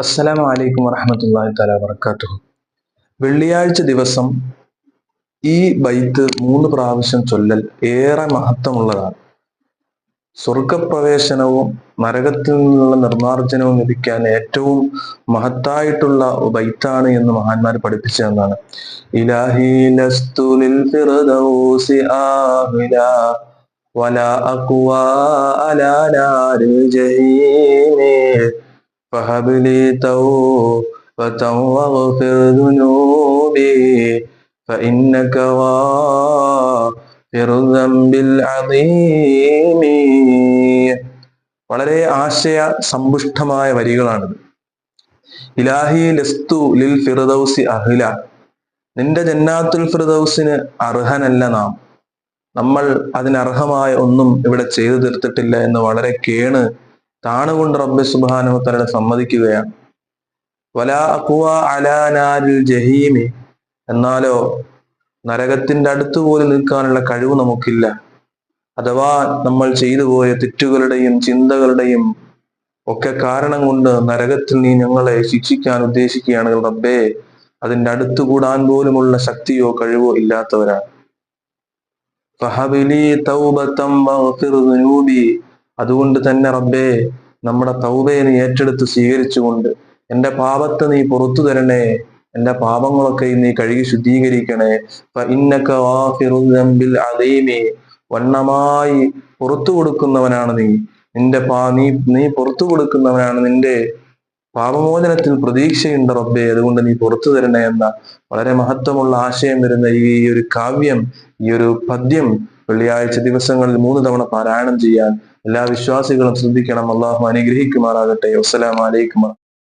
അസ്സലാമു അലൈക്കും വറഹമത്തല്ലാഹി തആല വബറകാതുഹു. വെള്ളിയാഴ്ച ദിവസം ഈ ബൈത്ത് മൂന്ന് പ്രാവശ്യം ചൊല്ലൽ ഏറെ മഹത്വമുള്ളതാണ്. സ്വർഗപ്രവേശനവും നരകത്തിൽ നിന്നുള്ള നിർമാർജനവും ലഭിക്കാൻ ഏറ്റവും മഹത്തായിട്ടുള്ള ബൈത്താണ് എന്ന് മഹാന്മാർ പഠിപ്പിച്ചു എന്നാണ്. ഇലാഹി ലസ്തു ലിൽ ഫിർദൗസി ആഹില വലാ അഖ്വാ അലാ നാരിൽ ജഹീമി فهب لي توبة واغفر ذنوبي فإنك غافر الذنب العظيم വളരെ ആശയ സമ്പുഷ്ടമായ വരികളാണിത് ഇലാഹി ലസ്തു ലിൽ ഫിറദൌസി അഹ്ല നിന്റെ ജന്നാത്തുൽ ഫിറദൌസിന് അർഹനല്ല നാം നമ്മൾ അതിനർഹമായ ഒന്നും ഇവിടെ ചെയ്തു തീർത്തിട്ടില്ല എന്ന് വളരെ കേണ് താണുകൊണ്ട് റബ്ബി സുബാനു തലയുടെ സമ്മതിക്കുകയാണ്. അലാനാരിൽ ജഹീമി. എന്നാലോ നരകത്തിന്റെ അടുത്ത് പോലും നിൽക്കാനുള്ള കഴിവ് നമുക്കില്ല. അഥവാ നമ്മൾ ചെയ്തു പോയ തെറ്റുകളുടെയും ചിന്തകളുടെയും ഒക്കെ കാരണം കൊണ്ട് നരകത്തിൽ നീ ഞങ്ങളെ ശിക്ഷിക്കാൻ ഉദ്ദേശിക്കുകയാണെങ്കിൽ റബ്ബേ അതിന്റെ അടുത്ത് കൂടാൻ പോലുമുള്ള ശക്തിയോ കഴിവോ ഇല്ലാത്തവരാണ്. അതുകൊണ്ട് തന്നെ റബ്ബേ നമ്മുടെ തൗബയെ നീ ഏറ്റെടുത്ത് സ്വീകരിച്ചുകൊണ്ട് എന്റെ പാപത്തെ നീ പുറത്തു തരണേ എന്റെ പാപങ്ങളൊക്കെ നീ കഴുകി ശുദ്ധീകരിക്കണേ. ഇന്നക വാഫിറുൽ അലീമി വണ്ണമായി പുറത്തു കൊടുക്കുന്നവനാണ് നീ. നിന്റെ പാ നീ നീ പുറത്തു കൊടുക്കുന്നവനാണ് നിന്റെ പാപമോചനത്തിൽ പ്രതീക്ഷയുണ്ട് റബ്ബെ അതുകൊണ്ട് നീ പുറത്തു തരണേ എന്ന വളരെ മഹത്വമുള്ള ആശയം വരുന്ന ഈ ഒരു കാവ്യം ഈ ഒരു പദ്യം വെള്ളിയാഴ്ച ദിവസങ്ങളിൽ മൂന്ന് തവണ പാരായണം ചെയ്യാൻ എല്ലാ വിശ്വാസികളും ശ്രദ്ധിക്കണം. അള്ളാഹു അനുഗ്രഹിക്കുമാറാകട്ടെ. വസ്സലാമലൈക്കും